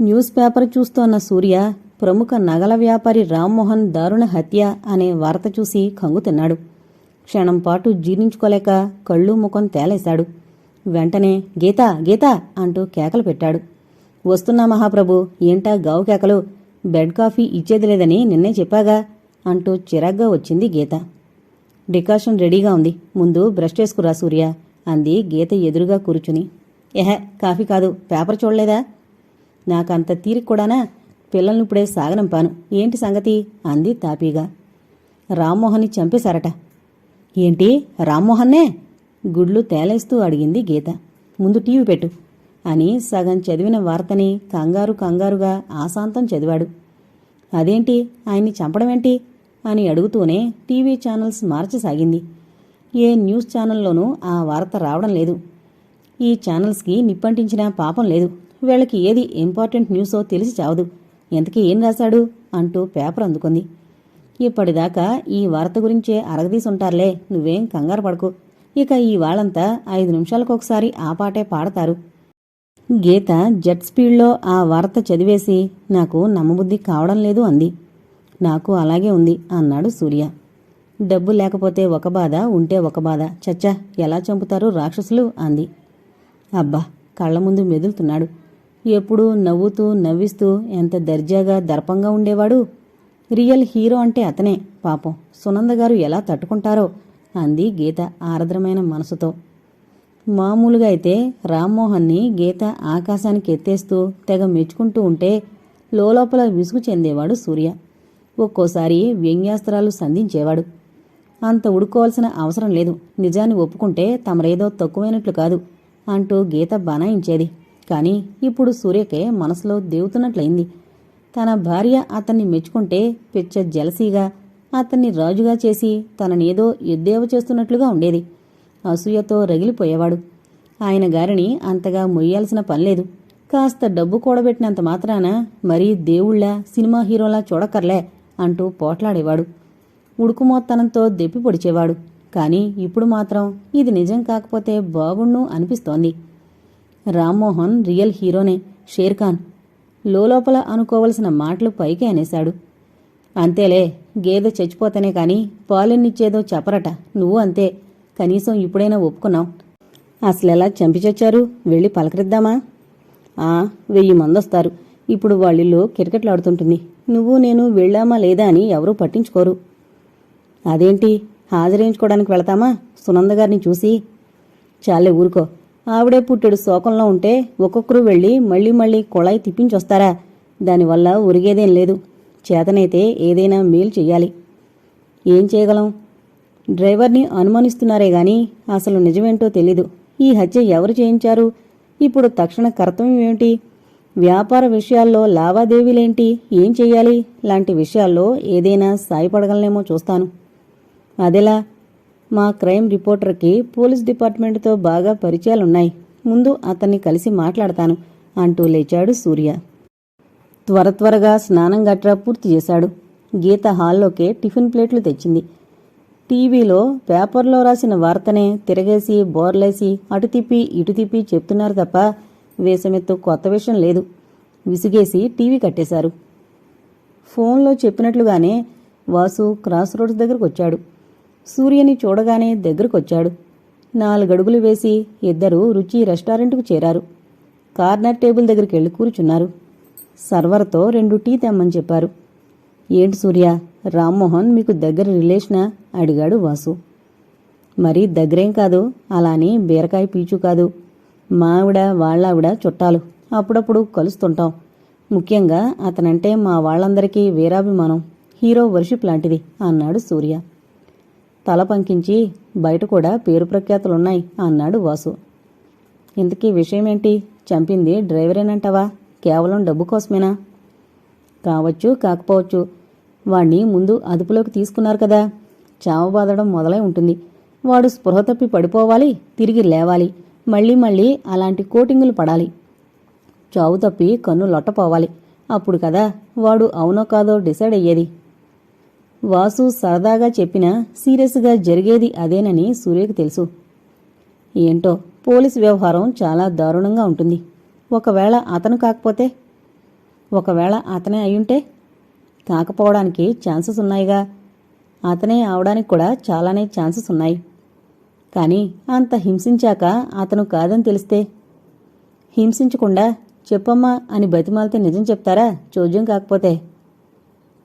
News paper చూస్తోన్న సూర్య ప్రముఖ నగల వ్యాపారి రామ్మోహన్ దారుణ హత్య అనే వార్త చూసి కంగు తిన్నాడు. క్షణం పాటు జీర్ణించుకోలేక కళ్ళు ముఖం తేలేశాడు. వెంటనే గీతా గీతా అంటూ కేకలు పెట్టాడు. వస్తున్నా మహాప్రభు ఏంటా గావు కేకలు? బెడ్ కాఫీ ఇచ్చేది లేదని నిన్నే చెప్పాగా అంటూ చిరాగ్గా వచ్చింది గీత. డికాషన్ రెడీగా ఉంది. ముందు బ్రష్ చేసుకురా సూర్య అంది గీత ఎదురుగా కూర్చుని. ఎహ కాఫీ కాదు పేపర్ చూడలేదా? నాకంత తీరిక కూడానా? పిల్లల్ని ఇప్పుడే సాగనంపాను. ఏంటి సంగతి? అంది తాపీగా. రామ్మోహన్ని చంపేశారట. ఏంటి? రామ్మోహన్నే? గుడ్లు తేలేస్తూ అడిగింది గీత. ముందు టీవీ పెట్టు అని సగం చదివిన వార్తని కంగారు కంగారుగా ఆశాంతం చదివాడు. అదేంటి? ఆయన్ని చంపడమేంటి? అని అడుగుతూనే టీవీ ఛానల్స్ మార్చసాగింది. ఏ న్యూస్ ఛానల్లోనూ ఆ వార్త రావడం లేదు. ఈ ఛానల్స్కి నిప్పంటించిన పాపం లేదు. వీళ్ళకి ఏది ఇంపార్టెంట్ న్యూసో తెలిసి చావదు. ఎంతకీ ఏం రాశాడు? అంటూ పేపర్ అందుకుంది. ఇప్పటిదాకా ఈ వార్త గురించే అరగదీసుంటారులే నువ్వేం కంగారు పడకు. ఇక ఈ వాళ్ళంతా ఐదు నిమిషాలకొకసారి ఆ పాటే పాడతారు. గీత జెట్ స్పీడ్లో ఆ వార్త చదివేసి నాకు నమ్మబుద్ధి కావడం లేదు అంది. నాకు అలాగే ఉంది అన్నాడు సూర్య. డబ్బు లేకపోతే ఒక బాధ ఉంటే ఒక బాధ. చచ్చా ఎలా చంపుతారు రాక్షసులు? అంది. అబ్బా కళ్ళ ముందు మెదులుతున్నాడు. ఎప్పుడూ నవ్వుతూ నవ్విస్తూ ఎంత దర్జాగా దర్పంగా ఉండేవాడు? రియల్ హీరో అంటే అతనే. పాపం సునంద గారు ఎలా తట్టుకుంటారో అంది గీత ఆర్ద్రమైన మనసుతో. మామూలుగా అయితే రామ్మోహన్ని గీత ఆకాశానికి ఎత్తేస్తూ తెగ మెచ్చుకుంటూ ఉంటే లోపల విసుగు చెందేవాడు సూర్య. ఒక్కోసారి వ్యంగ్యాస్త్రాలు సంధించేవాడు. అంత ఉడుకోవాల్సిన అవసరం లేదు. నిజాన్ని ఒప్పుకుంటే తమరేదో తక్కువైనట్లు కాదు అంటూ గీత బనాయించేది. కానీ ఇప్పుడు సూర్యకే మనసులో దేవుతున్నట్లయింది. తన భార్య అతన్ని మెచ్చుకుంటే పిచ్చ జలసీగా అతన్ని రాజుగా చేసి తననేదో ఎద్దేవ చేస్తున్నట్లుగా ఉండేది. అసూయతో రగిలిపోయేవాడు. ఆయన గారిని అంతగా మొయ్యాల్సిన పనిలేదు. కాస్త డబ్బు కూడబెట్టినంత మాత్రాన మరీ దేవుళ్ళ సినిమా హీరోలా చూడకర్లే అంటూ పోట్లాడేవాడు. ఉడుకుమోత్తనంతో దెప్పి పొడిచేవాడు. కానీ ఇప్పుడు మాత్రం ఇది నిజం కాకపోతే బాగుణ్ణు అనిపిస్తోంది. రామ్మోహన్ రియల్ హీరోనే షేర్ఖాన్ లోపల అనుకోవలసిన మాటలు పైకి అనేశాడు. అంతేలే గేదె చచ్చిపోతేనే కాని పాలెన్నిచ్చేదో చెప్పరట. నువ్వు అంతే. కనీసం ఇప్పుడైనా ఒప్పుకున్నావు. అసలెలా ఎలా చంపిచొచ్చారు వెళ్ళి పలకరిద్దామా? ఆ వెయ్యి మంది వస్తారు ఇప్పుడు వాళ్ళిల్లు కిరకెట్లాడుతుంటుంది నువ్వు నేను వెళ్ళామా లేదా అని ఎవరూ పట్టించుకోరు. అదేంటి? హాజరేయించుకోవడానికి వెళతామా? సునంద గారిని చూసి. చాలే ఊరుకో. ఆవిడే పుట్టెడు శోకంలో ఉంటే ఒక్కొక్కరు వెళ్ళి మళ్ళీ మళ్ళీ కొళాయి తిప్పించొస్తారా? దానివల్ల ఉరిగేదేం లేదు. చేతనైతే ఏదైనా మేలు చెయ్యాలి. ఏం చేయగలం? డ్రైవర్ని అనుమానిస్తున్నారే గాని అసలు నిజమేంటో తెలీదు. ఈ హత్య ఎవరు చేయించారు? ఇప్పుడు తక్షణ కర్తవ్యం ఏమిటి? వ్యాపార విషయాల్లో లావాదేవీలేంటి? ఏం చెయ్యాలి? లాంటి విషయాల్లో ఏదైనా సాయపడగలనేమో చూస్తాను. అదెలా? మా క్రైమ్ రిపోర్టర్కి పోలీస్ డిపార్ట్మెంట్తో బాగా పరిచయాలున్నాయి. ముందు అతన్ని కలిసి మాట్లాడతాను అంటూ లేచాడు సూర్య. త్వర త్వరగా స్నానం గట్రా పూర్తి చేశాడు. గీత హాల్లోకే టిఫిన్ ప్లేట్లు తెచ్చింది. టీవీలో పేపర్లో రాసిన వార్తనే తిరగేసి బోర్లేసి అటు తిప్పి ఇటు తిప్పి చెప్తున్నారు తప్ప వేసమెత్తు కొత్త విషయం లేదు. విసిగేసి టీవీ కట్టేశారు. ఫోన్లో చెప్పినట్లుగానే వాసు క్రాస్ రోడ్స్ దగ్గరకు వచ్చాడు సూర్యని చూడగానే దగ్గరకొచ్చాడు. నాలుగడుగులు వేసి ఇద్దరూ రుచి రెస్టారెంట్కు చేరారు. కార్నర్ టేబుల్ దగ్గరికి వెళ్ళి కూర్చున్నారు. సర్వర్తో రెండు టీ తెమ్మని చెప్పారు. ఏంటి సూర్య రామ్మోహన్ మీకు దగ్గర రిలేషనా? అడిగాడు వాసు. మరి దగ్గరేం కాదు అలానే బీరకాయ పీచు కాదు. మావిడ వాళ్ళావిడ చుట్టాలు. అప్పుడప్పుడు కలుస్తుంటాం. ముఖ్యంగా అతనంటే మా వాళ్ళందరికీ వీరాభిమానం. హీరో వర్షిప్ లాంటిది అన్నాడు సూర్య. తల పంకించి బయట కూడా పేరు ప్రఖ్యాతులున్నాయి అన్నాడు వాసు. ఇంతకీ విషయమేంటి? చంపింది డ్రైవరేనంటావా? కేవలం డబ్బు కోసమేనా? కావచ్చు కాకపోవచ్చు. వాణ్ణి ముందు అదుపులోకి తీసుకున్నారు కదా. చావబాదడం మొదలై ఉంటుంది. వాడు స్పృహ తప్పి పడిపోవాలి తిరిగి లేవాలి. మళ్ళీ మళ్ళీ అలాంటి కోటింగులు పడాలి. చావు తప్పి కన్ను లొట్టపోవాలి. అప్పుడు కదా వాడు అవునో కాదో డిసైడ్ అయ్యేది. వాసు సరదాగా చెప్పినా సీరియస్గా జరిగేది అదేనని సూర్యకు తెలుసు. ఏంటో పోలీస్ వ్యవహారం చాలా దారుణంగా ఉంటుంది. ఒకవేళ అతను కాకపోతే? ఒకవేళ అతనే అయ్యుంటే? కాకపోవడానికి ఛాన్సెస్ ఉన్నాయిగా. అతనే అవడానికి కూడా చాలానే ఛాన్సెస్ ఉన్నాయి. కానీ అంత హింసించాక అతను కాదని తెలిస్తే? హింసించకుండా చెప్పమ్మా అని బతిమాలితే నిజం చెప్తారా? చోద్యం కాకపోతే?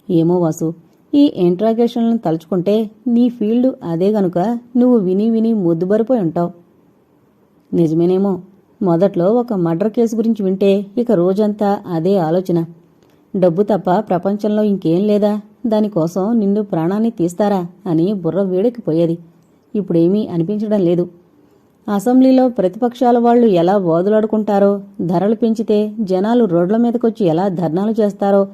ఏమో వాసు ఈ ఇంట్రాగేషన్లను తలుచుకుంటే నీ ఫీల్డ్ అదే గనుక నువ్వు విని విని ముద్దుబరిపోయి ఉంటావు. నిజమేనేమో మొదట్లో ఒక మర్డర్ కేసు గురించి వింటే ఇక రోజంతా అదే ఆలోచన. డబ్బు తప్ప ప్రపంచంలో ఇంకేం లేదా? దానికోసం నిన్ను ప్రాణాన్ని తీస్తారా అని బుర్ర వేడెక్కిపోయేది. ఇప్పుడేమీ అనిపించడం లేదు. అసెంబ్లీలో ప్రతిపక్షాల వాళ్ళు ఎలా వాదులాడుకుంటారో ధరలు పెంచితే జనాలు రోడ్ల మీదకొచ్చి ఎలా ధర్నాలు చేస్తారో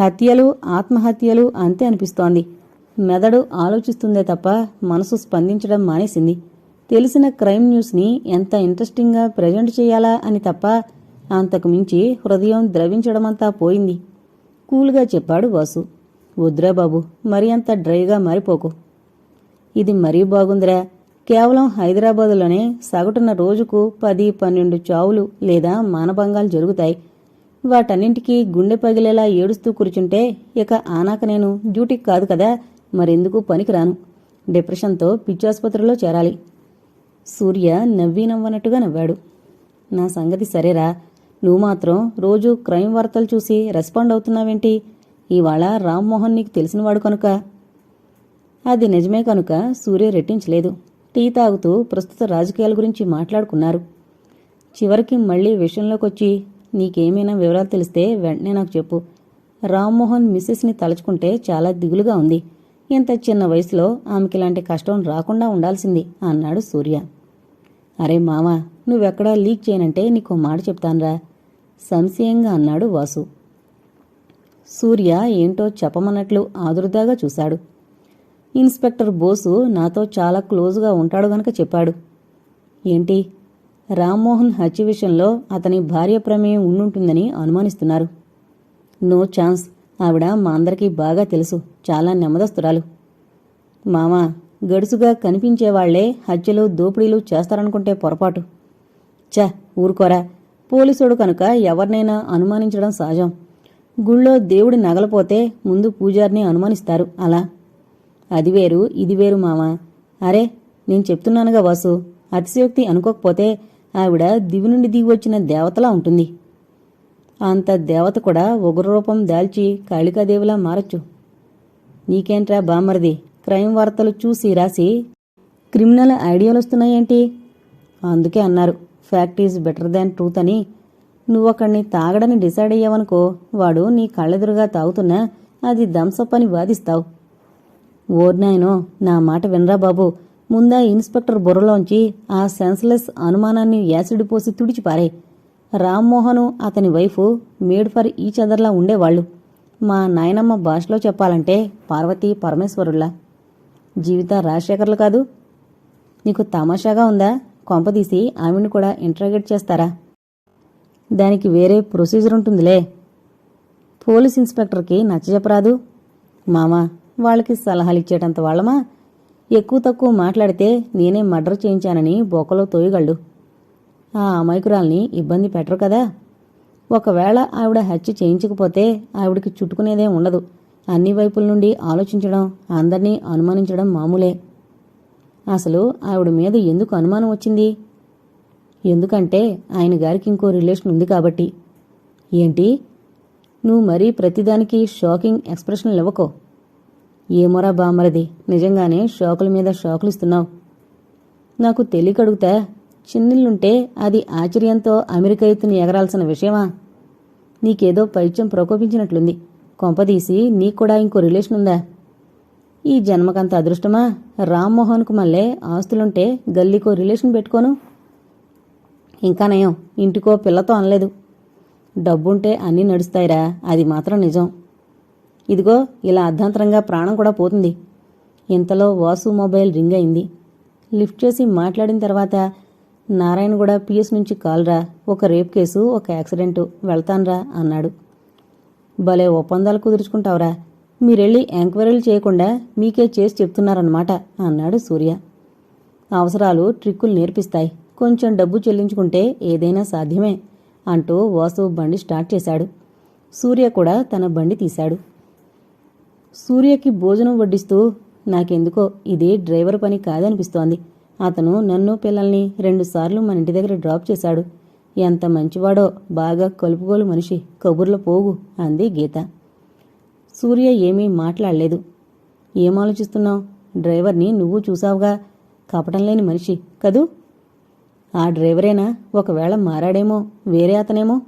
హత్యలు ఆత్మహత్యలు అంతే అనిపిస్తోంది. మెదడు ఆలోచిస్తుందే తప్ప మనసు స్పందించడం మానేసింది. తెలిసిన క్రైమ్ న్యూస్ని ఎంత ఇంట్రెస్టింగ్గా ప్రజెంట్ చేయాలా అని తప్ప అంతకు మించి హృదయం ద్రవించడమంతా పోయింది. కూల్గా చెప్పాడు వాసు. వద్దురా బాబు మరి అంత డ్రైగా మారిపోకు. ఇది మరీ బాగుందిరా. కేవలం హైదరాబాదులోనే సగటున రోజుకు పది పన్నెండు చావులు లేదా మానభంగాలు జరుగుతాయి. వాటన్నింటికీ గుండె పగిలేలా ఏడుస్తూ కూర్చుంటే ఇక ఆనాక నేను డ్యూటీకి కాదు కదా మరెందుకు పనికిరాను. డిప్రెషన్తో పిచ్చాసుపత్రిలో చేరాలి. సూర్య నవ్వి నవ్వనట్టుగా నవ్వాడు. నా సంగతి సరేరా నువ్వు మాత్రం రోజు క్రైమ్ వార్తలు చూసి రెస్పాండ్ అవుతున్నావేంటి? ఇవాళ రామ్మోహన్ నీకు తెలిసినవాడు కనుక? అది నిజమే కనుక సూర్య రెట్టించలేదు. టీ తాగుతూ ప్రస్తుత రాజకీయాల గురించి మాట్లాడుకున్నారు. చివరికి మళ్ళీ విషయంలోకొచ్చి నీకేమైనా వివరాలు తెలిస్తే వెంటనే నాకు చెప్పు. రామ్మోహన్ మిస్సెస్ని తలుచుకుంటే చాలా దిగులుగా ఉంది. ఇంత చిన్న వయసులో ఆమెకి ఇలాంటి కష్టం రాకుండా ఉండాల్సింది అన్నాడు సూర్య. అరే మామ నువ్వెక్కడా లీక్ చేయనంటే నీకు మాట చెప్తానురా సంశయంగా అన్నాడు వాసు. సూర్య ఏంటో చెప్పమన్నట్లు ఆదురుదాగా చూశాడు. ఇన్స్పెక్టర్ బోసు నాతో చాలా క్లోజ్గా ఉంటాడు గనక చెప్పాడు. ఏంటి రామ్మోహన్ హత్య విషయంలో అతని భార్య ప్రమేయం ఉండుంటుందని అనుమానిస్తున్నారు. No chance. ఆవిడ మా అందరికీ బాగా తెలుసు. చాలా నెమ్మదస్తురాలు. మామా గడుసుగా కనిపించేవాళ్ళే హత్యలు దోపిడీలు చేస్తారనుకుంటే పొరపాటు. చ ఊరుకోరా. పోలీసుడు కనుక ఎవరినైనా అనుమానించడం సహజం. గుళ్ళో దేవుడి నగలపోతే ముందు పూజారిని అనుమానిస్తారు. అలా. అది వేరు ఇది వేరు మామా. అరే నేను చెప్తున్నానుగా వాసు. అతిశయోక్తి అనుకోకపోతే ఆవిడ దివి నుండి దిగి వచ్చిన దేవతలా ఉంటుంది. అంత దేవత కూడా ఉగ్ర రూపం దాల్చి కాళికాదేవిలా మారచ్చు. నీకేంట్రా బామర్ది క్రైమ్ వార్తలు చూసి రాసి క్రిమినల్ ఐడియాలు వస్తున్నాయేంటి? అందుకే అన్నారు fact is better than truth అని. నువ్వక్కడిని తాగడని డిసైడ్ అయ్యావనుకో వాడు నీ కళ్ళెదురుగా తాగుతున్నా అది దంసప్ అని వాదిస్తావు ఓర్నాయనో నా మాట వినరా బాబు. ముందా ఇన్స్పెక్టర్ బుర్రలోంచి ఆ సెన్స్లెస్ అనుమానాన్ని యాసిడ్ పోసి తుడిచిపారే. రామ్మోహను అతని వైఫ్ మేడ్ ఫర్ ఈచ్ అదర్లా ఉండేవాళ్ళు. మా నాయనమ్మ భాషలో చెప్పాలంటే పార్వతీ పరమేశ్వరుల్లా. జీవిత రాజశేఖర్లు కాదు. నీకు తమాషాగా ఉందా? కొంపదీసి ఆమెను కూడా ఇంట్రాగేట్ చేస్తారా? దానికి వేరే ప్రొసీజర్ ఉంటుందిలే. పోలీస్ ఇన్స్పెక్టర్కి నచ్చజెప్పరాదు. మామా వాళ్ళకి సలహాలు ఇచ్చేటంత వాళ్ళమా? ఎక్కువ తక్కువ మాట్లాడితే నేనే మర్డర్ చేయించానని బొక్కలో తోయగలడు. ఆ అమాయకురాల్ని ఇబ్బంది పెట్టరు కదా. ఒకవేళ ఆవిడ హత్య చేయించకపోతే ఆవిడకి చుట్టుకునేదే ఉండదు. అన్ని వైపుల నుండి ఆలోచించడం అందర్నీ అనుమానించడం మామూలే. అసలు ఆవిడ మీద ఎందుకు అనుమానం వచ్చింది? ఎందుకంటే ఆయన గారికి ఇంకో రిలేషన్ ఉంది కాబట్టి. ఏంటి? నువ్వు మరీ ప్రతిదానికి షాకింగ్ ఎక్స్ప్రెషన్లు ఇవ్వకో. ఏమోరా బామరది నిజంగానే షాకుల మీద షాకులు ఇస్తున్నావు. నాకు తెలియకడుగుతా చిన్నిల్లుంటే అది ఆశ్చర్యంతో అమెరికా ఎత్తున ఎగరాల్సిన విషయమా? నీకేదో పైత్యం ప్రకోపించినట్లుంది. కొంపదీసి నీకు కూడా ఇంకో రిలేషన్ ఉందా? ఈ జన్మకంత అదృష్టమా? రామ్మోహన్కు మళ్ళీ ఆస్తులుంటే గల్లీకో రిలేషన్ పెట్టుకోను. ఇంకా నయం ఇంటికో పిల్లతో అనలేదు. డబ్బుంటే అన్నీ నడుస్తాయిరా అది మాత్రం నిజం. ఇదిగో ఇలా అర్ధాంతరంగా ప్రాణం కూడా పోతుంది. ఇంతలో వాసు మొబైల్ రింగ్ అయింది. లిఫ్ట్ చేసి మాట్లాడిన తర్వాత నారాయణ కూడా పిఎస్ నుంచి కాల్రా ఒక రేప్ కేసు ఒక యాక్సిడెంటు వెళ్తాన్రా అన్నాడు. భలే ఒప్పందాలు కుదుర్చుకుంటావురా మీరెళ్ళి ఎంక్వైరీలు చేయకుండా మీకే చేసి చెప్తున్నారన్నమాట అన్నాడు సూర్య. అవసరాలు ట్రిక్కులు నేర్పిస్తాయి. కొంచెం డబ్బు చెల్లించుకుంటే ఏదైనా సాధ్యమే అంటూ వాసు బండి స్టార్ట్ చేశాడు. సూర్య కూడా తన బండి తీశాడు. సూర్యకి భోజనం వడ్డిస్తూ నాకెందుకో ఇది డ్రైవర్ పని కాదనిపిస్తోంది. అతను నన్ను పిల్లల్ని రెండుసార్లు మన ఇంటి దగ్గర డ్రాప్ చేశాడు. ఎంత మంచివాడో బాగా కలుపుగోలు మనిషి కబుర్ల పోగు అంది గీత. సూర్య ఏమీ మాట్లాడలేదు. ఏం ఆలోచిస్తున్నావు డ్రైవర్ని నువ్వు చూసావుగా? కపటం లేని మనిషి కదూ? ఆ డ్రైవరేనా? ఒకవేళ మారాడేమో వేరే అతనేమో?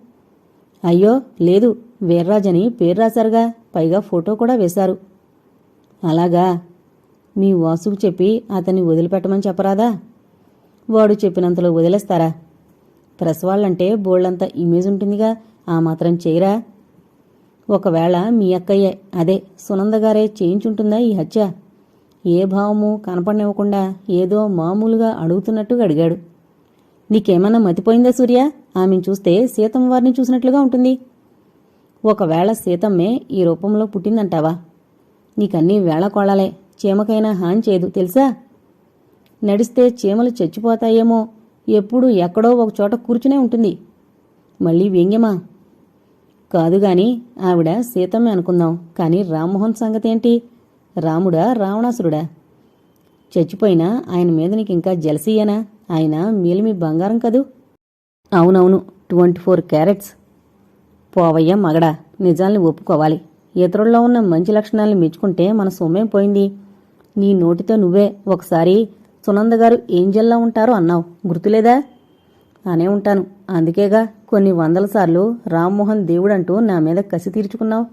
అయ్యో లేదు వీర్రాజని పేరు రాశారుగా. పైగా ఫోటో కూడా వేశారు. అలాగా? మీ వాసుకు చెప్పి అతన్ని వదిలిపెట్టమని చెప్పరాదా? వాడు చెప్పినంతలో వదిలేస్తారా? ప్రెస్ వాళ్ళంటే బోళ్ళంత ఇమేజ్ ఉంటుందిగా ఆ మాత్రం చేయరా? ఒకవేళ మీ అక్కయ్యే అదే సునంద గారే చేయించుంటుందా ఈ హత్య? ఏ భావము కనపడనివ్వకుండా ఏదో మామూలుగా అడుగుతున్నట్టుగా అడిగాడు. నీకేమన్నా మతిపోయిందా సూర్య? ఆమెను చూస్తే సీతమ్మ వారిని చూసినట్లుగా ఉంటుంది. ఒకవేళ సీతమ్మే ఈ రూపంలో పుట్టిందంటావా? నీకన్నీ వేళకోళాలే. చీమకైనా హాని చేయదు తెలుసా? నడిస్తే చీమలు చచ్చిపోతాయేమో. ఎప్పుడూ ఎక్కడో ఒక చోట కూర్చునే ఉంటుంది. మళ్ళీ వ్యంగ్యమా? కాదుగాని ఆవిడ సీతమ్మే అనుకుందాం. కానీ రామ్మోహన్ సంగతేంటి? రాముడా రావణాసురుడా? చచ్చిపోయినా ఆయన మీద నీకు ఇంకా జలసీయేనా? ఆయన మేలిమి బంగారం కదూ? అవునవును ట్వంటీ ఫోర్ క్యారెట్స్. పోవయ్య మగడా నిజాల్ని ఒప్పుకోవాలి. ఇతరుల్లో ఉన్న మంచి లక్షణాలను మెచ్చుకుంటే మన సొమ్మేం పోయింది. నీ నోటితో నువ్వే ఒకసారి సునంద గారు ఏంజల్లా ఉంటారో అన్నావు. గుర్తులేదా? అనే ఉంటాను. అందుకేగా కొన్ని వందల సార్లు రామ్మోహన్ దేవుడంటూ నా మీద కసి తీర్చుకున్నావు.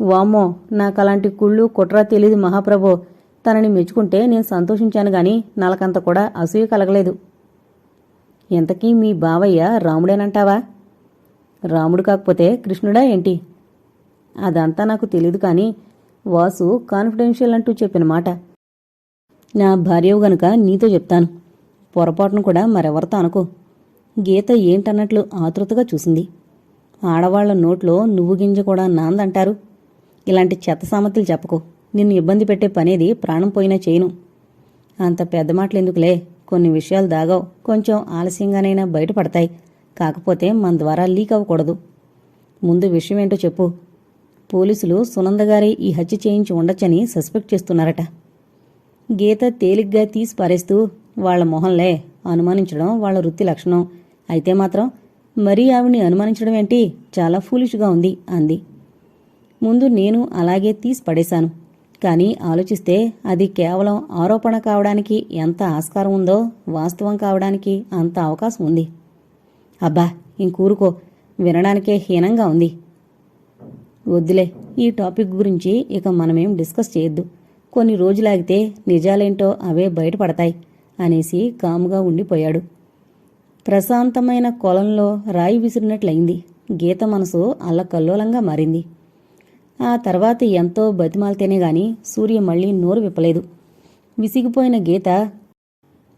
వామ్మో నాకు అలాంటి కుళ్ళు కుట్ర తెలియదు మహాప్రభో. తనని మెచ్చుకుంటే నేను సంతోషించాను గాని నాలకంత కూడా అసూయ కలగలేదు. ఇంతకీ మీ బావయ్య రాముడేనంటావా? రాముడు కాకపోతే కృష్ణుడా ఏంటి? అదంతా నాకు తెలియదు కానీ వాసు కాన్ఫిడెన్షియల్ అంటూ చెప్పిన మాట. నా భార్యవు గనుక నీతో చెప్తాను. పొరపాటును కూడా మరెవరితో అనుకో. గీత ఏంటన్నట్లు ఆతృతగా చూసింది. ఆడవాళ్ళ నోట్లో నువ్వు గింజ కూడా నాందంటారు. ఇలాంటి చెత్త సామర్థ్యులు చెప్పకు. నిన్ను ఇబ్బంది పెట్టే పనేది ప్రాణం పోయినా చేయను. అంత పెద్ద మాటలు ఎందుకులే? కొన్ని విషయాలు దాగావు. కొంచెం ఆలస్యంగానైనా బయటపడతాయి. కాకపోతే మన ద్వారా లీక్ అవ్వకూడదు. ముందు విషయం ఏంటో చెప్పు. పోలీసులు సునందగారే ఈ హత్య చేయించి ఉండొచ్చని సస్పెక్ట్ చేస్తున్నారట. గీత తేలిగ్గా తీసి పారేస్తూ వాళ్ళ మొహంలే. అనుమానించడం వాళ్ళ వృత్తి లక్షణం. అయితే మాత్రం మరీ ఆవిడ్ని అనుమానించడం ఏంటి? చాలా ఫూలిష్గా ఉంది అంది. ముందు నేను అలాగే తీసి పడేశాను. కానీ ఆలోచిస్తే అది కేవలం ఆరోపణ కావడానికి ఎంత ఆస్కారం ఉందో వాస్తవం కావడానికి అంత అవకాశం ఉంది. అబ్బా ఇంకూరుకో. వినడానికే హీనంగా ఉంది. వద్దులే ఈ టాపిక్ గురించి ఇక మనమేం డిస్కస్ చేయొద్దు. కొన్ని రోజులాగితే నిజాలేంటో అవే బయటపడతాయి అనేసి కాముగా ఉండిపోయాడు. ప్రశాంతమైన కొలంలో రాయి విసిరినట్లయింది. గీత మనసు అల్లకల్లోలంగా మారింది. ఆ తర్వాత ఎంతో బతిమాలితేనే గాని సూర్య మళ్ళీ నోరు విప్పలేదు. విసిగిపోయిన గీత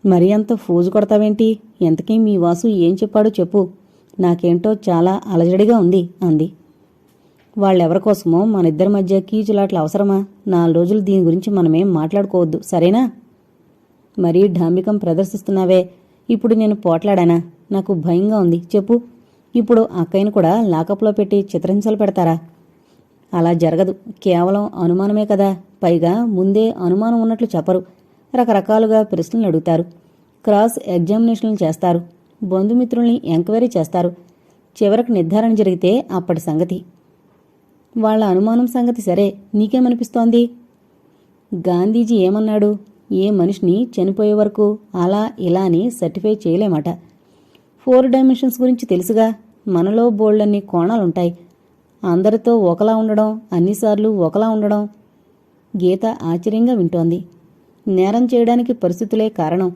మరి అంత ఫోజు కొడతావేంటి? ఎంతకీ మీ వాసు ఏం చెప్పాడో చెప్పు. నాకేంటో చాలా అలజడిగా ఉంది అంది. వాళ్ళెవరి కోసమో మన ఇద్దరి మధ్య కీచులాట్లు అవసరమా? నాలుగు రోజులు దీని గురించి మనమేం మాట్లాడుకోవద్దు సరేనా? మరీ ఢాంబికం ప్రదర్శిస్తున్నావే. ఇప్పుడు నేను పోట్లాడానా? నాకు భయంగా ఉంది చెప్పు. ఇప్పుడు అక్కయ్యను కూడా లాకప్లో పెట్టి చిత్రహింసలు పెడతారా? అలా జరగదు. కేవలం అనుమానమే కదా. పైగా ముందే అనుమానం ఉన్నట్లు చెప్పరు. రకరకాలుగా ప్రశ్నలు అడుగుతారు. క్రాస్ ఎగ్జామినేషన్లు చేస్తారు. బంధుమిత్రుల్ని ఎంక్వైరీ చేస్తారు. చివరకు నిర్ధారణ జరిగితే అప్పటి సంగతి. వాళ్ళ అనుమానం సంగతి సరే నీకేమనిపిస్తోంది? గాంధీజీ ఏమన్నాడు? ఏ మనిషిని చనిపోయే వరకు అలా ఇలా అని సర్టిఫై చేయలేమట. ఫోర్ డైమెన్షన్స్ గురించి తెలుసుగా. మనలో బోల్డన్ని కోణాలుంటాయి. అందరితో ఒకలా ఉండడం అన్నిసార్లు ఒకలా ఉండడం గీత ఆశ్చర్యంగా వింటోంది. నేరం చేయడానికి పరిస్థితులే కారణం.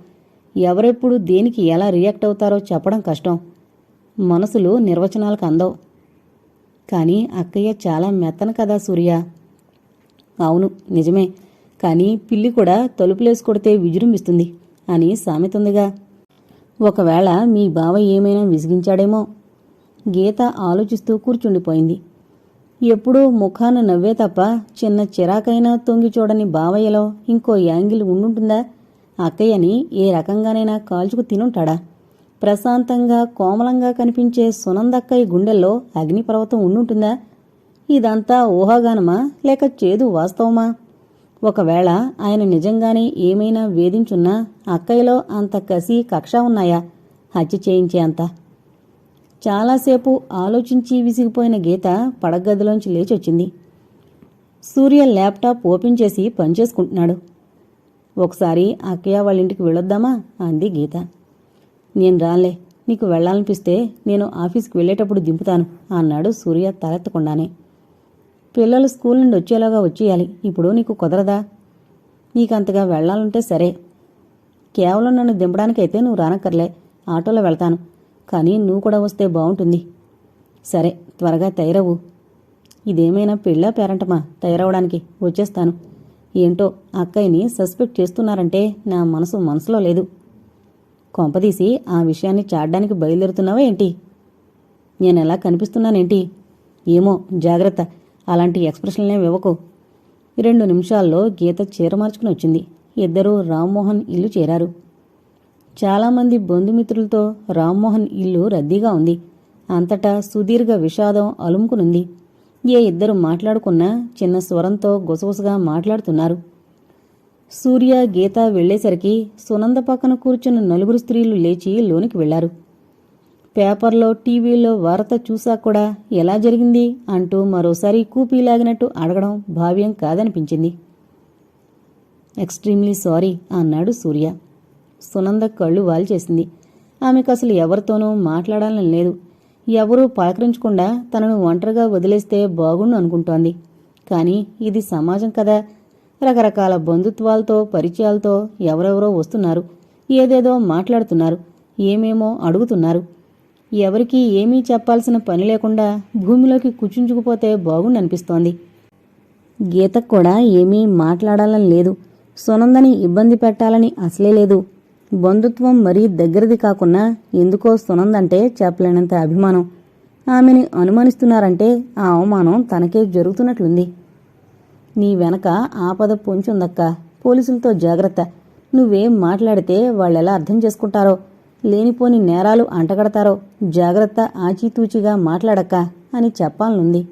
ఎవరెప్పుడు దేనికి ఎలా రియాక్ట్ అవుతారో చెప్పడం కష్టం. మనసులు నిర్వచనాలకు అందవు కానీ అక్కయ్య చాలా మెత్తన కదా సూర్య. అవును నిజమే. కానీ పిల్లి కూడా తలుపులేసి కొడితే విజృంభిస్తుంది అని సామెతుందిగా. ఒకవేళ మీ బావ ఏమైనా విసిగించాడేమో. గీత ఆలోచిస్తూ కూర్చుండిపోయింది. ఎప్పుడూ ముఖాన నవ్వే తప్ప చిన్న చిరాకైనా తొంగి చూడని బావయ్యలో ఇంకో యాంగిల్ ఉండుంటుందా? అక్కయ్యని ఏ రకంగానైనా కాల్చుకు తినుంటాడా? ప్రశాంతంగా కోమలంగా కనిపించే సునందక్కయ్య గుండెల్లో అగ్నిపర్వతం ఉండుంటుందా? ఇదంతా ఊహాగానమా? లేక చేదు వాస్తవమా? ఒకవేళ ఆయన నిజంగానే ఏమైనా వేధించున్నా అక్కయ్యలో అంత కసి కక్ష ఉన్నాయా? హత్య చేయించే అంతా చాలాసేపు ఆలోచించి విసిగిపోయిన గీత పడగదిలోంచి లేచొచ్చింది. సూర్య ల్యాప్టాప్ ఓపెన్ చేసి పనిచేసుకుంటున్నాడు ఒకసారి అక్కయ్య వాళ్ళ ఇంటికి వెళ్ళొద్దామా? అంది గీత. నేను రాలే నీకు వెళ్ళాలనిపిస్తే నేను ఆఫీస్కి వెళ్ళేటప్పుడు దింపుతాను అన్నాడు సూర్య తలెత్తకుండానే. పిల్లలు స్కూల్ నుండి వచ్చేలాగా వచ్చేయాలి ఇప్పుడు నీకు కుదరదా? నీకంతగా వెళ్ళాలంటే సరే. కేవలం నన్ను దింపడానికైతే నువ్వు రానక్కర్లే ఆటోలో వెళ్తాను. కానీ నువ్వు కూడా వస్తే బాగుంటుంది. సరే త్వరగా తయారవు ఇదేమైనా పెళ్ళా పేరంటమా? తయారవడానికి వచ్చేస్తాను. ఏంటో అక్కయ్యని సస్పెక్ట్ చేస్తున్నారంటే నా మనసు మనసులో లేదు. కొంపదీసి ఆ విషయాన్ని చాడడానికి బయలుదేరుతున్నావా ఏంటి? నేనెలా కనిపిస్తున్నానేంటి? ఏమో జాగ్రత్త. అలాంటి ఎక్స్ప్రెషన్లే ఇవ్వకు రెండు నిమిషాల్లో గీత చీర మార్చుకుని వచ్చింది. ఇద్దరూ రామ్మోహన్ ఇల్లు చేరారు. చాలామంది బంధుమిత్రులతో రామ్మోహన్ ఇల్లు రద్దీగా ఉంది. అంతటా సుదీర్ఘ విషాదం అలుముకునుంది. ఏ ఇద్దరు మాట్లాడుకున్నా చిన్న స్వరంతో గుసగుసగా మాట్లాడుతున్నారు. సూర్య గీత వెళ్ళేసరికి సునంద పక్కన కూర్చున్న నలుగురు స్త్రీలు లేచి లోనికి వెళ్ళారు. పేపర్లో టీవీలో వార్త చూసా కూడా ఎలా జరిగింది అంటూ మరోసారి కూపీలాగినట్టు అడగడం భావ్యం కాదనిపించింది. ఎక్స్ట్రీమ్లీ సారీ అన్నాడు సూర్య. సునంద కళ్ళు వాల్చేసింది. ఆమెకు అసలు ఎవరితోనూ మాట్లాడాలని లేదు. ఎవరూ పలకరించకుండా తనను ఒంటరిగా వదిలేస్తే బాగుండు అనుకుంటోంది. కానీ ఇది సమాజం కదా. రకరకాల బంధుత్వాలతో పరిచయాలతో ఎవరెవరో వస్తున్నారు. ఏదేదో మాట్లాడుతున్నారు. ఏమేమో అడుగుతున్నారు. ఎవరికీ ఏమీ చెప్పాల్సిన పని లేకుండా భూమిలోకి కుచించుకుపోతే బాగుండనిపిస్తోంది. గీతకు కూడా ఏమీ మాట్లాడాలని లేదు. సునందని ఇబ్బంది పెట్టాలని అసలే లేదు. బంధుత్వం మరీ దగ్గరది కాకున్నా ఎందుకో సునందంటే చెప్పలేనంత అభిమానం. ఆమెని అనుమానిస్తున్నారంటే ఆ అవమానం తనకే జరుగుతున్నట్లుంది. నీ వెనక ఆపద పొంచుందక్క పోలీసులతో జాగ్రత్త. నువ్వేం మాట్లాడితే వాళ్ళెలా అర్థం చేసుకుంటారో లేనిపోని నేరాలు అంటగడతారో జాగ్రత్త ఆచితూచిగా మాట్లాడక్క అని చెప్పాలనుంది.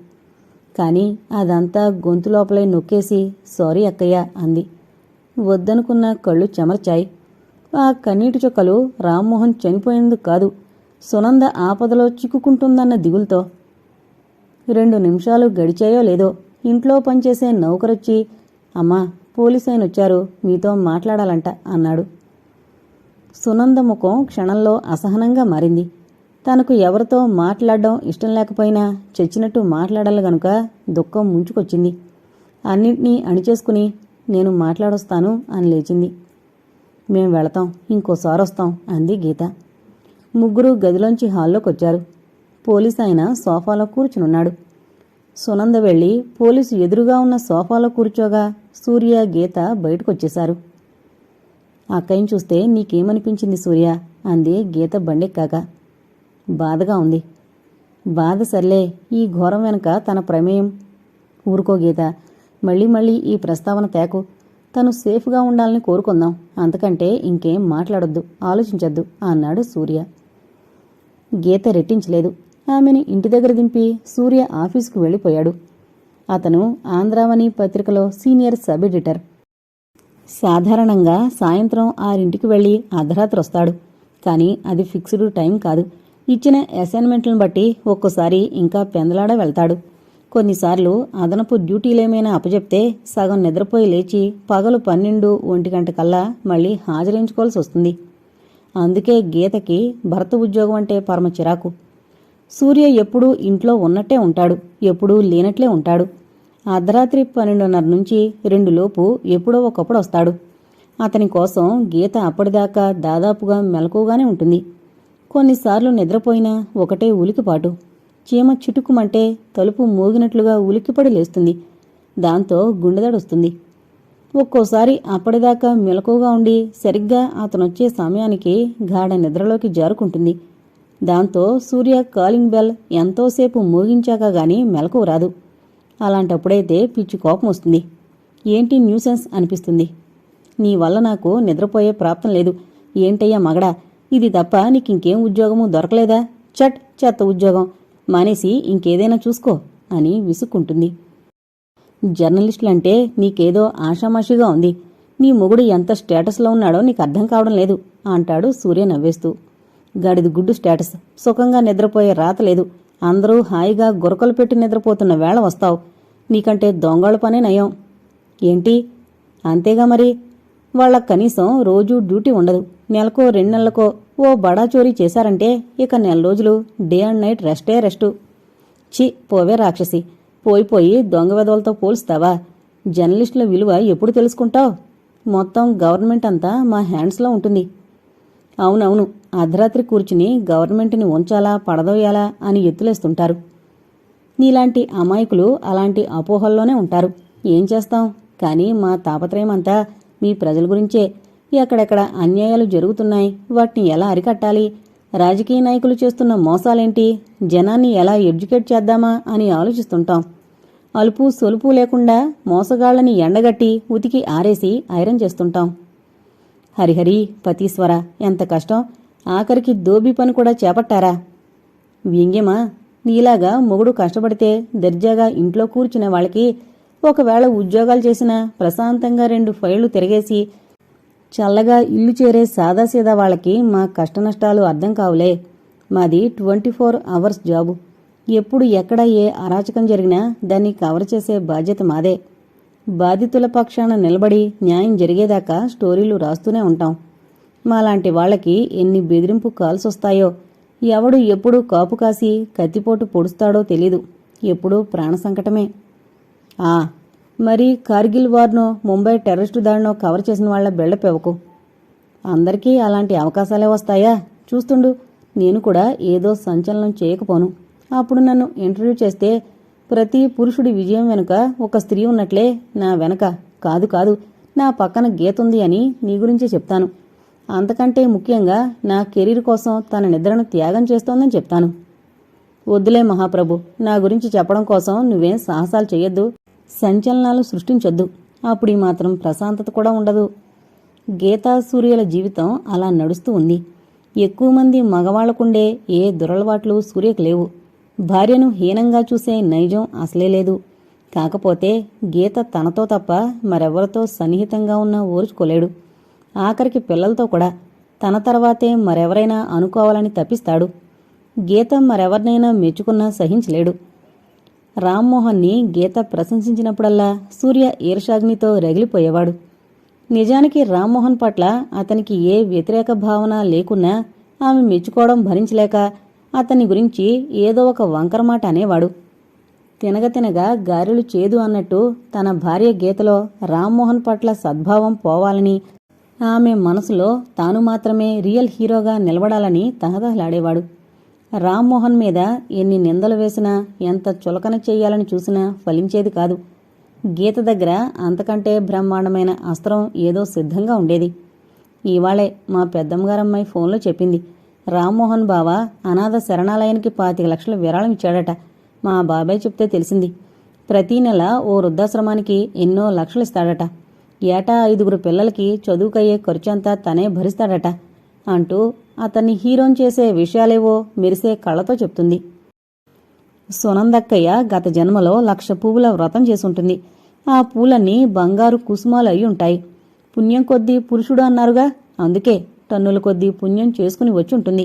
కానీ అదంతా గొంతు లోపలే నొక్కేసి సారీ అక్కయ్య అంది. వద్దనుకున్న కళ్ళు చెమర్చాయి. ఆ కన్నీటి చుక్కలు రామ్మోహన్ చనిపోయేందుకు కాదు సునంద ఆపదలో చిక్కుకుంటుందన్న దిగులతో. రెండు నిమిషాలు గడిచాయో లేదో ఇంట్లో పనిచేసే నౌకరొచ్చి అమ్మా పోలీస్ ఆయన వచ్చారు మీతో మాట్లాడాలంట అన్నాడు. సునంద ముఖం క్షణంలో అసహనంగా మారింది. తనకు ఎవరితో మాట్లాడడం ఇష్టం లేకపోయినా చచ్చినట్టు మాట్లాడాలి గనుక దుఃఖం ముంచుకొచ్చింది. అన్నింటినీ అణిచేసుకుని నేను మాట్లాడొస్తాను అని లేచింది. మేం వెళతాం ఇంకోసారి వస్తాం అంది గీత. ముగ్గురు గదిలోంచి హాల్లోకి వచ్చారు పోలీస్ ఆయన సోఫాలో కూర్చునున్నాడు. సునంద వెళ్ళి పోలీసు ఎదురుగా ఉన్న సోఫాలో కూర్చోగా సూర్య గీత బయటకొచ్చేశారు. అక్కయ్యని చూస్తే నీకేమనిపించింది సూర్య? అంది గీత బండెక్కాక. బాధగా ఉంది. బాధ సర్లే ఈ ఘోరం వెనక తన ప్రమేయం. ఊరుకో గీత. మళ్ళీ మళ్ళీ ఈ ప్రస్తావన తేకు. తను సేఫ్గా ఉండాలని కోరుకుందాం. అంతకంటే ఇంకేం మాట్లాడొద్దు ఆలోచించొద్దు అన్నాడు సూర్య. గీత రెట్టించలేదు. ఆమెని ఇంటి దగ్గర దింపి సూర్య ఆఫీసుకు వెళ్ళిపోయాడు. అతను ఆంధ్రావని పత్రికలో సీనియర్ సబ్ ఎడిటర్. సాధారణంగా సాయంత్రం ఆరింటికి వెళ్ళి అర్ధరాత్రి వస్తాడు. కానీ అది ఫిక్స్డ్ టైం కాదు. ఇచ్చిన అసైన్మెంట్లను బట్టి ఒక్కోసారి ఇంకా పెందలాడ వెళ్తాడు. కొన్నిసార్లు అదనపు డ్యూటీలేమైనా అప్పచెప్తే సగం నిద్రపోయి లేచి పగలు పన్నెండు ఒంటి గంట కల్లా మళ్ళీ హాజరించుకోవాల్సి వస్తుంది. అందుకే గీతకి భర్త ఉద్యోగం అంటే పరమ చిరాకు. సూర్య ఎప్పుడూ ఇంట్లో ఉన్నట్టే ఉంటాడు ఎప్పుడూ లేనట్లే ఉంటాడు. అర్ధరాత్రి పన్నెండున్నర నుంచి రెండు లోపు ఎప్పుడో ఒకప్పుడు వస్తాడు. అతని కోసం గీత అప్పటిదాకా దాదాపుగా మెలకుగానే ఉంటుంది. కొన్నిసార్లు నిద్రపోయినా ఒకటే ఉలికిపాటు. చీమ చిటుకుమంటే తలుపు మోగినట్లుగా ఉలిక్కిపడి లేస్తుంది. దాంతో గుండెదడొస్తుంది. ఒక్కోసారి అప్పటిదాకా మెలకుగా ఉండి సరిగ్గా అతనొచ్చే సమయానికి గాఢ నిద్రలోకి జారుకుంటుంది. దాంతో సూర్య కాలింగ్ బెల్ ఎంతోసేపు మోగించాక గాని మెలకు రాదు. అలాంటప్పుడైతే పిచ్చి కోపం వస్తుంది ఏంటి న్యూసెన్స్ అనిపిస్తుంది. నీ వల్ల నాకు నిద్రపోయే ప్రాప్తం లేదు. ఏంటయ్యా మగడా? ఇది తప్ప నీకింకేం ఉద్యోగము దొరకలేదా? చట్ చెత్త ఉద్యోగం. మానేసి ఇంకేదైనా చూసుకో అని విసుక్కుంటుంది. జర్నలిస్టులంటే నీకేదో ఆషామాషిగా ఉంది. నీ మొగుడు ఎంత స్టేటస్లో ఉన్నాడో నీకు అర్థం కావడం లేదు అంటాడు సూర్య నవ్వేస్తూ. గాడిది గుడ్డు స్టేటస్. సుఖంగా నిద్రపోయే రాత లేదు. అందరూ హాయిగా గురకలు పెట్టి నిద్రపోతున్న వేళ వస్తావు. నీకంటే దొంగల పనే నయం. ఏంటి? అంతేగా మరి? వాళ్ళ కనీసం రోజూ డ్యూటీ ఉండదు. నెలకో రెండు నెలలకో ఓ బడా చోరీ చేశారంటే ఇక నెల రోజులు డే అండ్ నైట్ రెస్టే రెస్టు. చి పోవే రాక్షసి. పోయిపోయి దొంగ వెధవలతో పోల్స్తావా? జర్నలిస్టుల విలువ ఎప్పుడు తెలుసుకుంటావు? మొత్తం గవర్నమెంట్ అంతా మా హ్యాండ్స్లో ఉంటుంది. అవునవును అర్ధరాత్రి కూర్చుని గవర్నమెంట్ని ఉంచాలా పడదోయాలా అని ఎత్తులేస్తుంటారు. నీలాంటి అమాయకులు అలాంటి అపోహల్లోనే ఉంటారు. ఏం చేస్తాం? కానీ మా తాపత్రయం అంతా మీ ప్రజల గురించే. ఎక్కడెక్కడ అన్యాయాలు జరుగుతున్నాయి వాటిని ఎలా అరికట్టాలి రాజకీయ నాయకులు చేస్తున్న మోసాలేంటి జనాన్ని ఎలా ఎడ్యుకేట్ చేద్దామా అని ఆలోచిస్తుంటాం. అలుపు సొలుపు లేకుండా మోసగాళ్ళని ఎండగట్టి ఉతికి ఆరేసి ఐరన్ చేస్తుంటాం. హరిహరి పతీశ్వర ఎంత కష్టం ఆఖరికి దోబి పని కూడా చేపట్టారా? వ్యంగ్యమా? నీలాగా మొగుడు కష్టపడితే దర్జాగా ఇంట్లో కూర్చున్న వాళ్ళకి ఒకవేళ ఉద్యోగాలు చేసినా ప్రశాంతంగా రెండు ఫైళ్ళు తిరిగేసి చల్లగా ఇల్లు చేరే సాదాసీదా వాళ్ళకి మా కష్టనష్టాలు అర్థం కావులే. మాది ట్వంటీ ఫోర్ అవర్స్ జాబు. ఎప్పుడు ఎక్కడ ఏ అరాచకం జరిగినా దాన్ని కవర్ చేసే బాధ్యత మాదే. బాధితుల పక్షాన నిలబడి న్యాయం జరిగేదాకా స్టోరీలు రాస్తూనే ఉంటాం. మాలాంటి వాళ్ళకి ఎన్ని బెదిరింపు కాల్స్ వస్తాయో ఎవడు ఎప్పుడు కాపు కాసి కత్తిపోటు పొడుస్తాడో తెలీదు. ఎప్పుడూ ప్రాణ సంకటమే. ఆ మరి కార్గిల్ వార్నో ముంబై టెర్రరిస్టు దాడినో కవర్ చేసిన వాళ్ళ బిల్డప్ ఇవ్వకు అందరికీ అలాంటి అవకాశాలే వస్తాయా? చూస్తుండు. నేను కూడా ఏదో సంచలనం చేయకపోను. అప్పుడు నన్ను ఇంటర్వ్యూ చేస్తే ప్రతి పురుషుడి విజయం వెనుక ఒక స్త్రీ ఉన్నట్లే నా వెనక. కాదు కాదు. నా పక్కన గీతుంది అని నీ గురించే చెప్తాను. అంతకంటే ముఖ్యంగా నా కెరీర్ కోసం తన నిద్రను త్యాగం చేస్తోందని చెప్తాను. వద్దులే మహాప్రభు. నా గురించి చెప్పడం కోసం నువ్వేం సాహసాలు చేయొద్దు సంచలనాలు సృష్టించొద్దు. అప్పుడు మాత్రం ప్రశాంతత కూడా ఉండదు. గీతా సూర్యుల జీవితం అలా నడుస్తూ ఉంది. ఎక్కువ మంది మగవాళ్ళకుండే ఏ దురలవాట్లు సూర్యకు లేవు. భార్యను హీనంగా చూసే నైజం అసలే లేదు. కాకపోతే గీత తనతో తప్ప మరెవరితో సన్నిహితంగా ఉన్నా ఓర్చుకోలేడు ఆఖరికి పిల్లలతో కూడా. తన తర్వాతే మరెవరైనా అనుకోవాలని తప్పిస్తాడు. గీత మరెవరినైనా మెచ్చుకున్నా సహించలేడు. రామ్మోహన్ని గీత ప్రశంసించినప్పుడల్లా సూర్య ఈర్షాగ్నితో రగిలిపోయేవాడు. నిజానికి రామ్మోహన్ పట్ల అతనికి ఏ వ్యతిరేక భావన లేకున్నా ఆమె మెచ్చుకోవడం భరించలేక అతని గురించి ఏదో ఒక వంకర మాట అనేవాడు. తినగ తినగా గారెలు చేదు అన్నట్టు తన భార్య గీతలో రామ్మోహన్ పట్ల సద్భావం పోవాలని ఆమె మనసులో తాను మాత్రమే రియల్ హీరోగా నిలబడాలని తహదహలాడేవాడు రామ్మోహన్ మీద ఎన్ని నిందలు వేసినా ఎంత చులకన చెయ్యాలని చూసినా ఫలించేది కాదు. గీత దగ్గర అంతకంటే బ్రహ్మాండమైన అస్త్రం ఏదో సిద్ధంగా ఉండేది. ఇవాళే మా పెద్దమ్మగారమ్మాయి ఫోన్లో చెప్పింది. రామ్మోహన్ బావ అనాథ శరణాలయానికి పాతిక లక్షలు విరాళం ఇచ్చాడట. మా బాబాయ్ చెప్తే తెలిసింది. ప్రతీ నెల ఓ వృద్ధాశ్రమానికి ఎన్నో లక్షలు ఇస్తాడట. ఏటా ఐదుగురు పిల్లలకి చదువుకయ్యే ఖర్చంతా తనే భరిస్తాడట అంటూ అతన్ని హీరోన్ చేసే విషయాలేవో మెరిసే కళ్ళతో చెప్తుంది. సునందక్కయ్య గత జన్మలో లక్ష పువ్వుల వ్రతం చేసుంటుంది. ఆ పూలన్నీ బంగారు కుసుమాలు అయి ఉంటాయి. పుణ్యం కొద్దీ పురుషుడు అన్నారుగా అందుకే టన్నుల కొద్దీ పుణ్యం చేసుకుని వచ్చుంటుంది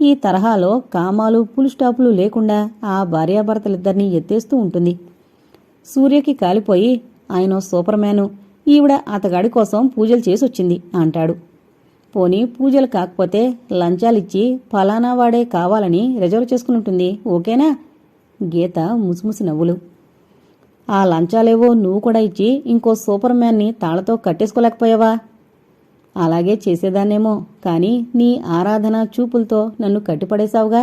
ఈ తరహాలో కామాలు పులు స్టాపులు లేకుండా ఆ భార్యాభర్తలిద్దరినీ ఎత్తేస్తూ ఉంటుంది. సూర్యకి కాలిపోయి ఆయన సూపర్ మ్యాను ఈవిడ అతగాడి కోసం పూజలు చేసొచ్చింది అంటాడు. పోనీ పూజలు కాకపోతే లంచాలిచ్చి ఫలానా వాడే కావాలని రిజర్వ్ చేసుకుని ఉంటుంది ఓకేనా? గీత ముసిముసి నవ్వులు. ఆ లంచాలేవో నువ్వు కూడా ఇచ్చి ఇంకో సూపర్ మ్యాన్ని తాళతో కట్టేసుకోలేకపోయావా? అలాగే చేసేదాన్నేమో కానీ నీ ఆరాధన చూపులతో నన్ను కట్టిపడేశావుగా.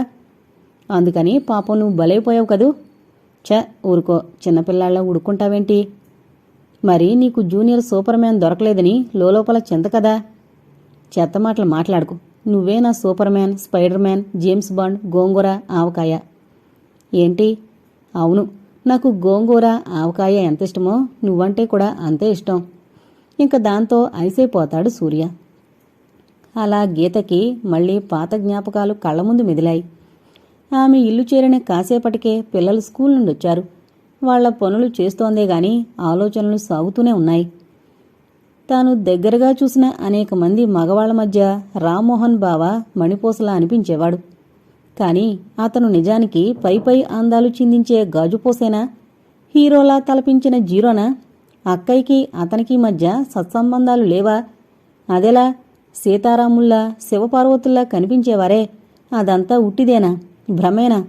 అందుకని పాపం నువ్వు బలైపోయావు కదూ? చ ఊరుకో చిన్నపిల్లాళ్ళ ఉడుకుంటావేంటి మరి నీకు జూనియర్ సూపర్ మ్యాన్ దొరకలేదని లోపల చింత కదా. చెత్త మాటలు మాట్లాడుకు. నువ్వే నా super man spider man James Bond గోంగూర ఆవకాయ. ఏంటి? అవును. నాకు గోంగూర ఆవకాయ ఎంత ఇష్టమో నువ్వంటే కూడా అంతే ఇష్టం. ఇంక దాంతో ఐసైపోతాడు సూర్య. అలా గీతకి మళ్ళీ పాత జ్ఞాపకాలు కళ్ళ ముందు మెదిలాయి. ఆమె ఇల్లు చేరిన కాసేపటికే పిల్లలు స్కూల్ నుండి వచ్చారు వాళ్ళ పనులు చేస్తోందే గాని ఆలోచనలు సాగుతూనే ఉన్నాయి. తాను దగ్గరగా చూసిన అనేక మంది మగవాళ్ళ మధ్య రామ్మోహన్ బావ మణిపూసలా అనిపించేవాడు. కాని అతను నిజానికి పై పై అందాలు చిందించే గాజుపోసేనా హీరోలా తలపించిన జీరోనా అక్కయ్యకి అతనికి మధ్య సత్సంబంధాలు లేవా అదెలా సీతారాముల్లా శివపార్వతుల్లా కనిపించేవారే అదంతా ఉట్టిదేనా భ్రమేనా?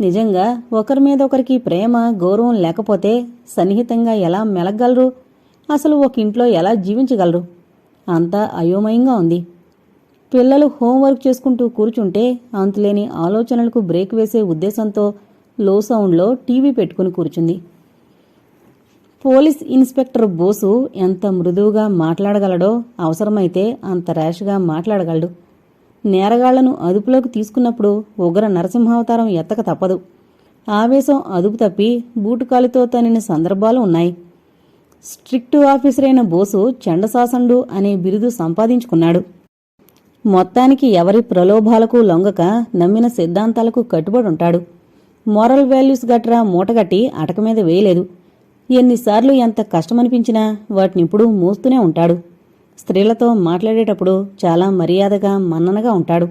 నిజంగా ఒకరి మీద ఒకరికి ప్రేమ గౌరవం లేకపోతే సన్నిహితంగా ఎలా మెలగలరు అసలు ఒక ఇంట్లో ఎలా జీవించగలరు? అంతా అయోమయంగా ఉంది. పిల్లలు హోంవర్క్ చేసుకుంటూ కూర్చుంటే అంతులేని ఆలోచనలకు బ్రేక్ వేసే ఉద్దేశంతో లో సౌండ్లో టీవీ పెట్టుకుని కూర్చుంది. పోలీస్ ఇన్స్పెక్టర్ బోసు ఎంత మృదువుగా మాట్లాడగలడో అవసరమైతే అంత ర్యాష్గా మాట్లాడగలడు. నేరగాళ్ళను అదుపులోకి తీసుకున్నప్పుడు ఉగ్ర నరసింహావతారం ఎత్తక తప్పదు. ఆవేశం అదుపు తప్పి బూటుకాలితో తనిన సందర్భాలు ఉన్నాయి. స్ట్రిక్ట్ ఆఫీసర్ అయిన బోసు చండశాసనుడు అనే బిరుదు సంపాదించుకున్నాడు. మొత్తానికి ఎవరి ప్రలోభాలకు లొంగక నమ్మిన సిద్ధాంతాలకు కట్టుబడి ఉంటాడు మోరల్ వాల్యూస్ గట్రా మూటగట్టి అటక మీద వేయలేదు. ఎన్నిసార్లు ఎంత కష్టమనిపించినా వాటినిప్పుడు మోస్తూనే ఉంటాడు. స్త్రీలతో మాట్లాడేటప్పుడు చాలా మర్యాదగా మన్ననగా ఉంటాడు.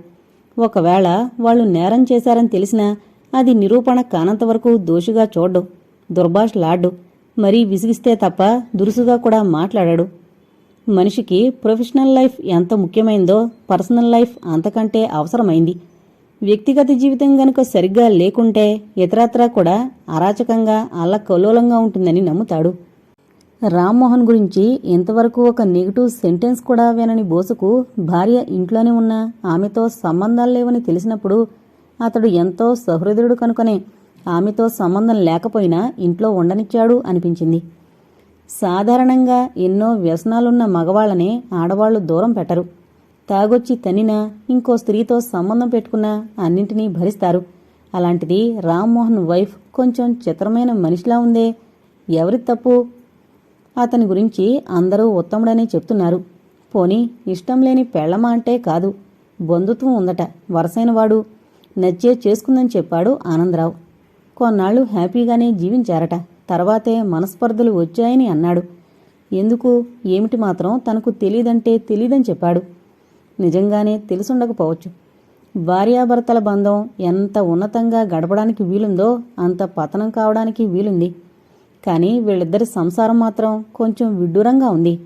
ఒకవేళ వాళ్ళు నేరం చేశారని తెలిసినా అది నిరూపణ కానంత వరకు దోషిగా చూడ్డు. దుర్భాషలాడ్డు. మరీ విసిగిస్తే తప్ప దురుసుగా కూడా మాట్లాడాడు. మనిషికి ప్రొఫెషనల్ లైఫ్ ఎంత ముఖ్యమైందో పర్సనల్ లైఫ్ అంతకంటే అవసరమైంది. వ్యక్తిగత జీవితం గనుక సరిగ్గా లేకుంటే ఇతరత్రా కూడా అరాచకంగా అల్లకల్లోలంగా ఉంటుందని నమ్ముతాడు. రామ్మోహన్ గురించి ఇంతవరకు ఒక నెగిటివ్ సెంటెన్స్ కూడా వినని బోసుకు భార్య ఇంట్లోనే ఉన్న ఆమెతో సంబంధాలు లేవని తెలిసినప్పుడు అతడు ఎంతో సహృదయుడు కనుకనే ఆమెతో సంబంధం లేకపోయినా ఇంట్లో ఉండనిచ్చాడు అనిపించింది. సాధారణంగా ఎన్నో వ్యసనాలున్న మగవాళ్ళనే ఆడవాళ్ళు దూరం పెట్టరు. తాగొచ్చి తనినా ఇంకో స్త్రీతో సంబంధం పెట్టుకున్నా అన్నింటినీ భరిస్తారు. అలాంటిది రామ్మోహన్ వైఫ్ కొంచెం చిత్రమైన మనిషిలా ఉందే. ఎవరి తప్పు? అతని గురించి అందరూ ఉత్తముడనే చెప్తున్నారు. పోనీ ఇష్టం లేని పెళ్ళమా అంటే కాదు. బంధుత్వం ఉందట వరసైనవాడు. నచ్చే చేసుకుందని చెప్పాడు ఆనందరావు. కొన్నాళ్ళు హ్యాపీగానే జీవించారట. తర్వాతే మనస్పర్ధలు వచ్చాయని అన్నాడు. ఎందుకు? ఏమిటి మాత్రం తనకు తెలీదంటే తెలీదని చెప్పాడు. నిజంగానే తెలుసుండకపోవచ్చు. భార్యాభర్తల బంధం ఎంత ఉన్నతంగా గడపడానికి వీలుందో అంత పతనం కావడానికి వీలుంది. కానీ వీళ్ళిద్దరి సంసారం మాత్రం కొంచెం విడ్డూరంగా ఉంది.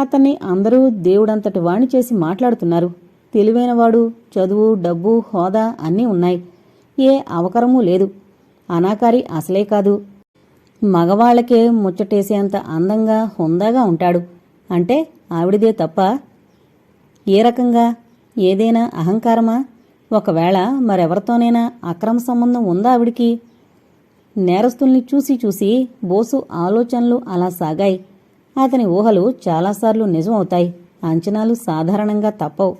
అతన్ని అందరూ దేవుడంతటి వాణ్ణి చేసి మాట్లాడుతున్నారు. తెలివైనవాడు చదువు డబ్బు హోదా అన్నీ ఉన్నాయి. ఏ అవకరమూ లేదు. అనాకారి అసలే కాదు. మగవాళ్ళకే ముచ్చటేసేంత అందంగా హుందాగా ఉంటాడు. అంటే ఆవిడిదే తప్ప ఏ రకంగా? ఏదైనా అహంకారమా? ఒకవేళ మరెవరితోనైనా అక్రమ సంబంధం ఉందా ఆవిడికి? నేరస్తుల్ని చూసి చూసి బోసు ఆలోచనలు అలా సాగాయి. అతని ఊహలు చాలాసార్లు నిజమవుతాయి. అంచనాలు సాధారణంగా తప్పవు.